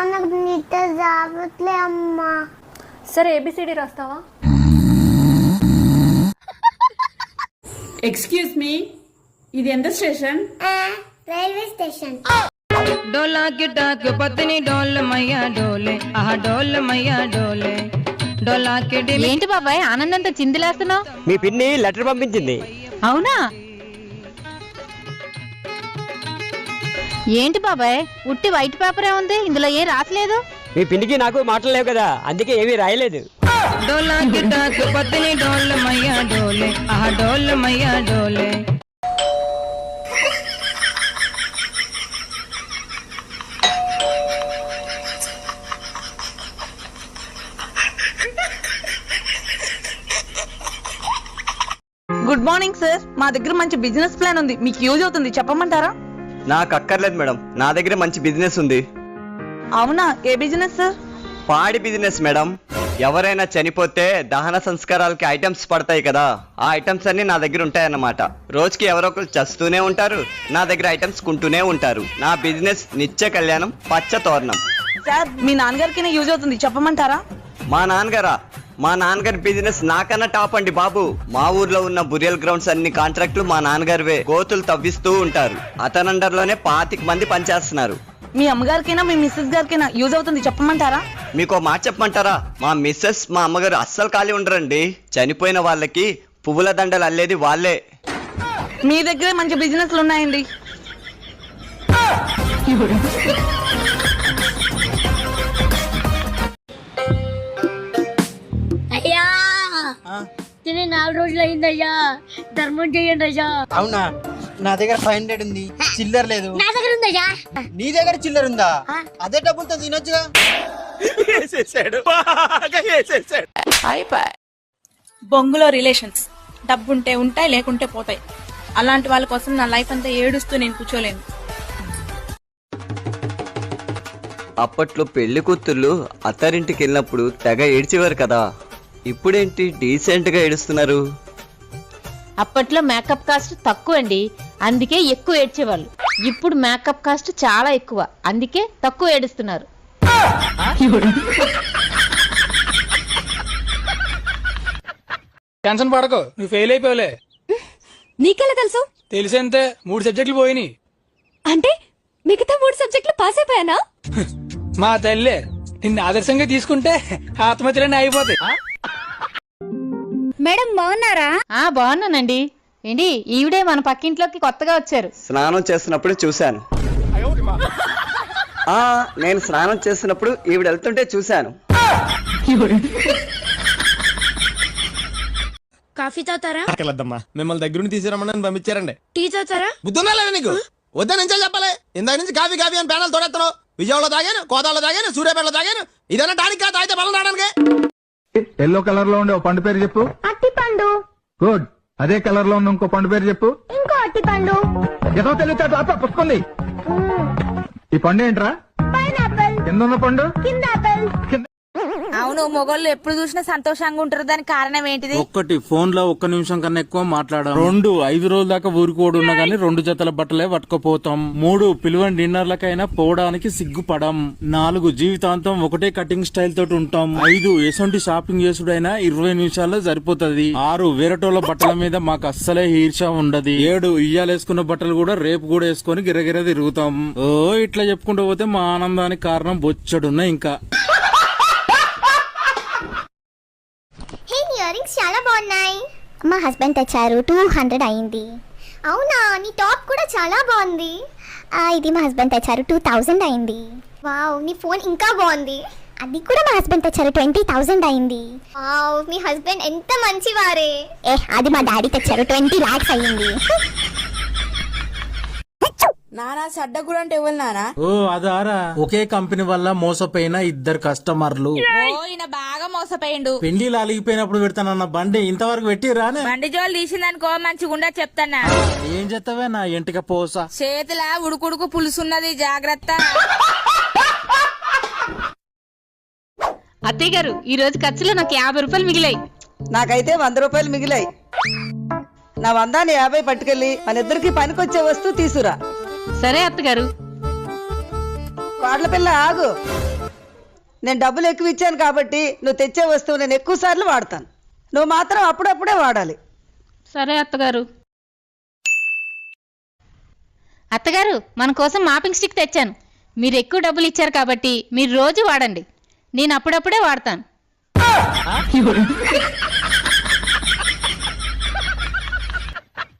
అమ్మా నాకు నిద్ర రావట్లే అమ్మా. సరే ఏబిసిడి రాస్తావా? ఎక్స్క్యూజ్ మీ ఇది ఎంత స్టేషన్? Railway station. డోలా కి డాక్ పత్ని డోల్ మయ్యా డోలే. ఆ డోల్ మయ్యా డోలే. డోలా కి ఏంటి బాబాయ్ ఆనందంతో చిందులేస్తున్నావు? మీ పిన్ని లెటర్ పంపించింది. అవునా? ఏంటి బాబాయ్? ఉట్టి వైట్ పేపరే ఉంది? ఇందులో ఏం రాసలేదు? మీ పిండికి నాకు మాటలేవు కదా అందుకే ఏమీ రాయలేదు. Good morning sir. మా దగ్గర మంచి బిజినెస్ ప్లాన్ ఉంది. మీకు యూజ్ అవుతుంది. చెప్పమంటారా? నాకు అక్కర్లేదు మేడం. నా దగ్గర మంచి బిజినెస్ ఉంది. అవునా? ఏ బిజినెస్ సార్ పాడి బిజినెస్ మేడం. ఎవరైనా చనిపోతే దహన సంస్కారాలకి ఐటమ్స్ పడతాయి కదా ఆ ఐటమ్స్ అన్ని నా దగ్గర ఉంటాయన్నమాట. రోజుకి ఎవరో ఒకరు చస్తూనే ఉంటారు నా దగ్గర ఐటమ్స్ కొంటూనే ఉంటారు. నా బిజినెస్ నిత్య కళ్యాణం పచ్చ తోరణం. సార్ మీ నాన్నగారికి యూజ్ అవుతుంది. చెప్పమంటారా? మా నాన్నగారా? మా నాన్నగారి బిజినెస్ నాకన్నా టాప్ అండి బాబు. మా ఊర్లో ఉన్న బురియల్ గ్రౌండ్స్ అన్ని కాంట్రాక్టులు మా నాన్నగారివే. గోతులు తవ్విస్తూ ఉంటారు. అతని అండర్లోనే పాతిక మంది పనిచేస్తున్నారు. మీ అమ్మగారికైనా మీ మిస్సెస్ గారికైనా యూజ్ అవుతుంది చెప్పమంటారా? మీకు మాట చెప్పమంటారా? మా మిస్సెస్ మా అమ్మగారు అస్సలు ఖాళీ ఉండరండి. చనిపోయిన వాళ్ళకి పువ్వుల దండలు అల్లేది వాళ్ళే. మీ దగ్గరే మంచి బిజినెస్లు ఉన్నాయండి. నాలుగు రోజులు అయిందయ్యా. ధర్మం చేయండి అయ్యా. అవునా? నా దగ్గర ఫైవ్ హండ్రెడ్ ఉంది. చిల్లర లేదు. నా దగ్గర ఉందయ్యా. నీ దగ్గర చిల్లర ఉందా? అదే డబ్బులతో తినొచ్చుగా. బొంగులో రిలేషన్స్. డబ్బుంటే ఉంటాయి లేకుంటే పోతాయి. అలాంటి వాళ్ళ కోసం నా లైఫ్ అంతా ఏడుస్తూ నేను కూర్చోలేను. అప్పట్లో పెళ్ళి కూతుర్లు అత్తారింటికి వెళ్ళినప్పుడు తెగ ఏడ్చేవారు కదా. ఇప్పుడేంటి డీసెంట్గా ఏడుస్తున్నారు? అప్పట్లో మేకప్ కాస్ట్ తక్కువ అండి అందుకే ఎక్కువ ఏడ్చేవాళ్ళు. ఇప్పుడు మేకప్ కాస్ట్ చాలా ఎక్కువ. అందుకే తక్కువ ఏడుస్తున్నారు. టెన్షన్ పడకు. నువ్వు ఫెయిల్ అయిపోలే నీకెలా తెలుసు? తెలిసంతే మూడు సబ్జెక్టులు పోయినాయి. అంటే మిగతా మూడు సబ్జెక్టులు పాస్ అయిపోయానా? మా తల్లే నిన్ను ఆదర్శంగా తీసుకుంటే ఆత్మహత్యలన్నీ అయిపోతాయి. మేడం బాగున్నారా? ఆ బాగున్నానండి. ఏంటి ఈవిడే మన పక్కింట్లోకి కొత్తగా వచ్చారు. స్నానం చేస్తున్నప్పుడు చూశాను. ఆ నేను స్నానం చేస్తున్నప్పుడు ఈవిడ వెళ్తుంటే చూశాను. కాఫీ అక్కర్లేదమ్మా మిమ్మల్ని దగ్గర నుండి తీసుకురమ్మని పంపించారండి. టీ తాగుతారా? బుద్ధున్నా లేదా నీకు? వద్దని నుంచి చెప్పాలి. ఇందాక నుంచి కాఫీ కాఫీ అని ప్యానల్ తోడెత్తాను. విజయవాడలో తాగాను కోదాడలో తాగాను సూర్యాపేటలో తాగాను. ఇదన్నా టానిక్ కాదు తాగితే బలం రావడానికి? ఎల్లో కలర్లో ఉండే ఓ పండు పేరు చెప్పు. అట్టి పండు. గుడ్. అదే కలర్లో ఉన్న ఇంకో పండు పేరు చెప్పు. ఇంకో అట్టి పండు. ఏదో తెలియదు పుష్పంది ఈ పండు ఏంట్రా? పైనాపిల్. కింద ఉన్న పండు? కింద ఆపిల్ అవును మొగోళ్ళు ఎప్పుడు చూసినా సంతోషంగా ఉంటారు. దానికి కారణం ఏంటిది? ఒక్కటి ఫోన్లో ఒక్క నిమిషం కన్నా ఎక్కువ మాట్లాడడం. రెండు ఐదు రోజుల దాకా ఊరుకోడు ఉన్నా గానీ రెండు జతల బట్టలే పట్టుకుపోతాం. మూడు పిలువని డిన్నర్లకైనా పోవడానికి సిగ్గుపడం. నాలుగు జీవితాంతం ఒకటే కటింగ్ స్టైల్ తోటి ఉంటాం. ఐదు ఎసొంటి షాపింగ్ చేసుడైనా ఇరవై నిమిషాల్లో సరిపోతుంది. ఆరు వేరటోళ్ళ బట్టల మీద మాకు అస్సలే ఈర్ష ఉండదు. ఏడు ఇయ్యాలేసుకున్న బట్టలు కూడా రేపు కూడా వేసుకొని గిరగిర తిరుగుతాం. ఓ ఇట్లా చెప్పుకుంటూ పోతే మా ఆనందానికి కారణం బొచ్చడున్నా ఇంకా. ఇయర్ రింగ్స్ చాలా బాగున్నాయి. మా హస్బెండ్ తెచ్చారు. టూ హండ్రెడ్ అయింది. అవునా? నీ టాప్ కూడా చాలా బాగుంది. ఆ, ఇది మా హస్బెండ్ తెచ్చారు. టూ థౌజండ్ అయింది. వావ్ నీ ఫోన్ ఇంకా బాగుంది. అది కూడా మా హస్బెండ్ తెచ్చారు. ట్వంటీ థౌజండ్ అయింది. వావ్ మీ హస్బెండ్ ఎంత మంచివారే. ఏ అది మా డాడీ తెచ్చారు. ట్వంటీ లాక్స్ అయ్యింది. నానా సడ్డగుడు అంటే ఎవరు నానా? ఓ అదారా. ఒకే కంపెనీ వల్ల మోసపోయిన ఇద్దరు కస్టమర్లు. ఓ ఈయన బాగా మోసపోయిండు. పెళ్ళిలు అలిగిపోయినప్పుడు పెడతానన్న బండి ఇంతవరకు పెట్టి రానే బండి జోలు తీసిందనుకో మంచిగుండా చెప్తానా ఏం చేస్తావే నా ఎంటిక పోస. చేతుల ఉడుకుడుకు పులుసున్నది జాగ్రత్త. అత్తయ్య గారు ఈ రోజు ఖర్చులో నాకు యాభై రూపాయలు మిగిలాయి. నాకైతే వంద రూపాయలు మిగిలాయి. నా వందాన్ని యాభై పట్టుకెళ్ళి మన ఇద్దరికి పనికొచ్చే వస్తువు తీసురా. సరే అత్తగారు. వాళ్ళ పిల్ల ఆగు. నేను డబ్బులు ఎక్కువ ఇచ్చాను కాబట్టి నువ్వు తెచ్చే వస్తువు నేను ఎక్కువ సార్లు వాడతాను. నువ్వు మాత్రం అప్పుడప్పుడే వాడాలి. సరే అత్తగారు. అత్తగారు మన కోసం మాపింగ్ స్టిక్ తెచ్చాను. మీరు ఎక్కువ డబ్బులు ఇచ్చారు కాబట్టి మీరు రోజు వాడండి. నేను అప్పుడప్పుడే వాడతాను.